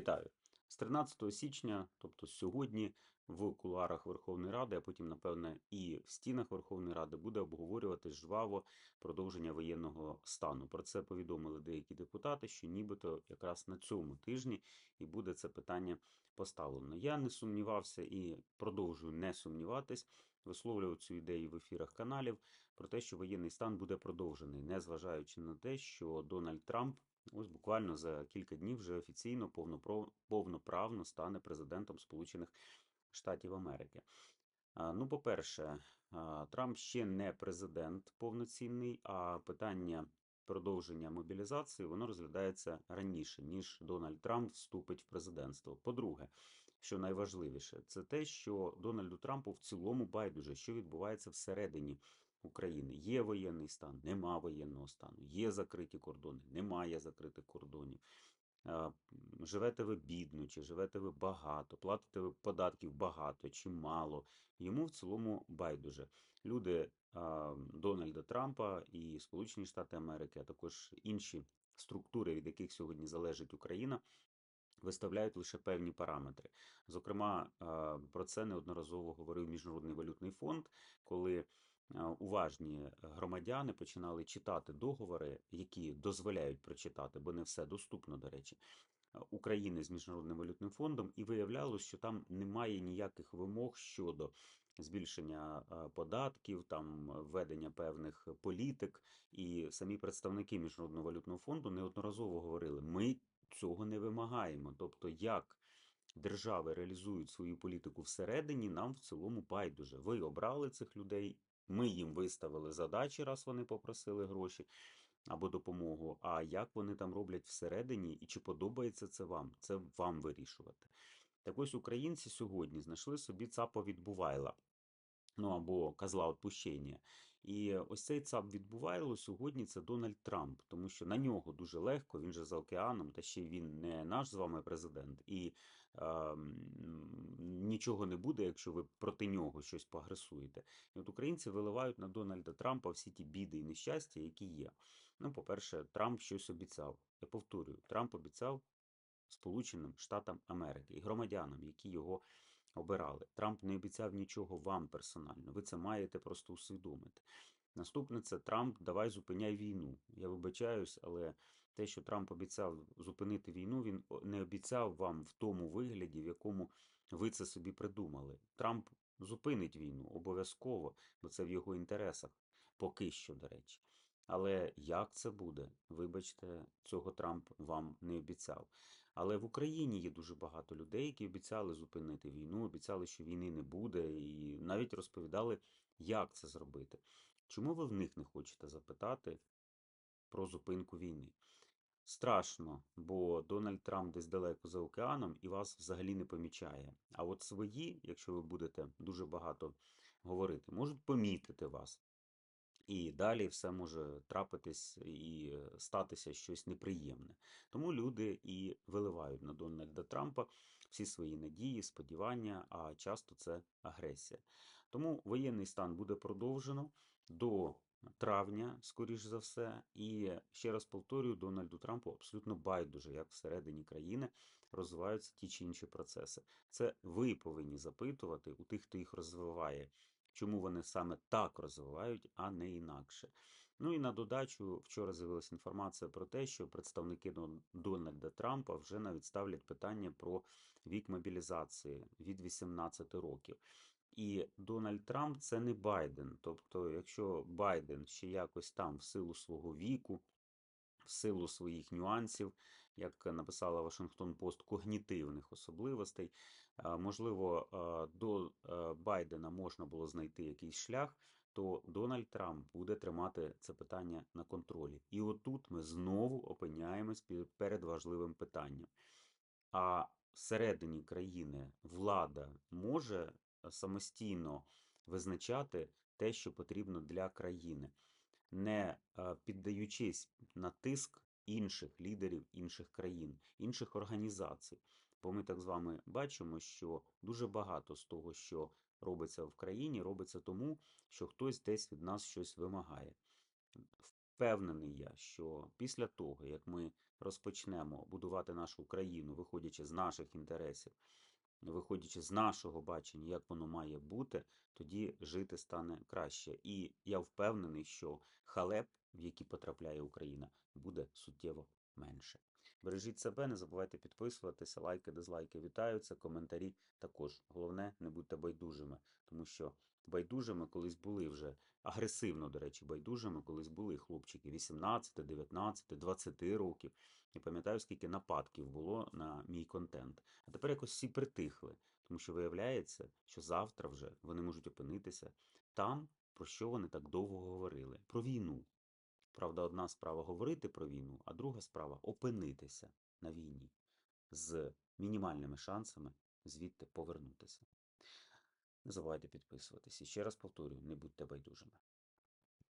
Вітаю. З 13 січня, тобто сьогодні, в кулуарах Верховної Ради, а потім, напевне, і в стінах Верховної Ради буде обговорювати жваво продовження воєнного стану. Про це повідомили деякі депутати, що нібито якраз на цьому тижні і буде це питання поставлено. Я не сумнівався і продовжую не сумніватись, висловлював цю ідею в ефірах каналів про те, що воєнний стан буде продовжений, незважаючи на те, що Дональд Трамп ось буквально за кілька днів вже офіційно повноправно стане президентом Сполучених Штатів Америки. Ну, по-перше, Трамп ще не президент повноцінний, а питання продовження мобілізації воно розглядається раніше, ніж Дональд Трамп вступить в президентство. По-друге, що найважливіше, це те, що Дональду Трампу в цілому байдуже, що відбувається всередині України. Є воєнний стан, нема воєнного стану, є закриті кордони, немає закритих кордонів. Живете ви бідно, чи живете ви багато, платите ви податків багато чи мало. Йому в цілому байдуже. Люди Дональда Трампа і Сполучені Штати Америки, а також інші структури, від яких сьогодні залежить Україна, виставляють лише певні параметри. Зокрема, про це неодноразово говорив Міжнародний валютний фонд, коли уважні громадяни починали читати договори, які дозволяють прочитати, бо не все доступно, до речі. України з Міжнародним валютним фондом, і виявлялось, що там немає ніяких вимог щодо збільшення податків, там введення певних політик. І самі представники Міжнародного валютного фонду неодноразово говорили: ми цього не вимагаємо. Тобто, як держави реалізують свою політику всередині, нам в цілому байдуже. Ви обрали цих людей, ми їм виставили задачі, раз вони попросили гроші або допомогу. А як вони там роблять всередині, і чи подобається це вам? Це вам вирішувати. Так ось українці сьогодні знайшли собі ЦАПа відбувайла. Ну або козла відпущення. І ось цей ЦАП відбувайло сьогодні це Дональд Трамп, тому що на нього дуже легко, він же за океаном, та ще він не наш з вами президент, і е, нічого не буде, якщо ви проти нього щось поагресуєте. І от українці виливають на Дональда Трампа всі ті біди і нещастя, які є. Ну, по-перше, Трамп щось обіцяв. Я повторюю, Трамп обіцяв Сполученим Штатам Америки і громадянам, які його обирали. Трамп не обіцяв нічого вам персонально. Ви це маєте просто усвідомити. Наступне це Трамп, давай зупиняй війну. Я вибачаюсь, але те, що Трамп обіцяв зупинити війну, він не обіцяв вам в тому вигляді, в якому ви це собі придумали. Трамп зупинить війну обов'язково, бо це в його інтересах. Поки що, до речі. Але як це буде? Вибачте, цього Трамп вам не обіцяв. Але в Україні є дуже багато людей, які обіцяли зупинити війну, обіцяли, що війни не буде, і навіть розповідали, як це зробити. Чому ви в них не хочете запитати про зупинку війни? Страшно, бо Дональд Трамп десь далеко за океаном і вас взагалі не помічає. А от свої, якщо ви будете дуже багато говорити, можуть помітити вас. І далі все може трапитись і е, статися щось неприємне. Тому люди і виливають на Дональда Трампа всі свої надії, сподівання, а часто це агресія. Тому воєнний стан буде продовжено до травня, скоріш за все. І ще раз повторюю, Дональду Трампу абсолютно байдуже, як всередині країни розвиваються ті чи інші процеси. Це ви повинні запитувати у тих, хто їх розвиває, чому вони саме так розвивають, а не інакше. Ну і на додачу, вчора з'явилася інформація про те, що представники Дональда Трампа вже навіть ставлять питання про вік мобілізації від 18 років. І Дональд Трамп це не Байден. Тобто, якщо Байден ще якось там в силу свого віку, в силу своїх нюансів, як написала Вашингтон Пост, когнітивних особливостей. Можливо, до Байдена можна було знайти якийсь шлях, то Дональд Трамп буде тримати це питання на контролі. І отут ми знову опиняємось пе- перед важливим питанням. А всередині країни влада може е, самостійно визначати те, що потрібно для країни, не е, піддаючись на тиск інших лідерів інших країн, інших організацій. Бо ми так з вами бачимо, що дуже багато з того, що робиться в країні, робиться тому, що хтось десь від нас щось вимагає. впевнений я, що після того, як ми розпочнемо будувати нашу Україну, виходячи з наших інтересів, виходячи з нашого бачення, як воно має бути, тоді жити стане краще. І я впевнений, що халеп, в які потрапляє Україна, буде суттєво менше. Бережіть себе, не забувайте підписуватися, лайки, дизлайки вітаються, коментарі також. Головне, не будьте байдужими, тому що байдужими колись були вже агресивно, до речі, байдужими колись були хлопчики 18, 19, 20 років. Я пам'ятаю, скільки нападків було на мій контент. А тепер якось всі притихли, тому що виявляється, що завтра вже вони можуть опинитися там, про що вони так довго говорили: про війну. Правда, одна справа говорити про війну, а друга справа опинитися на війні з мінімальними шансами звідти повернутися. Не забувайте підписуватись. І ще раз повторюю, не будьте байдужими.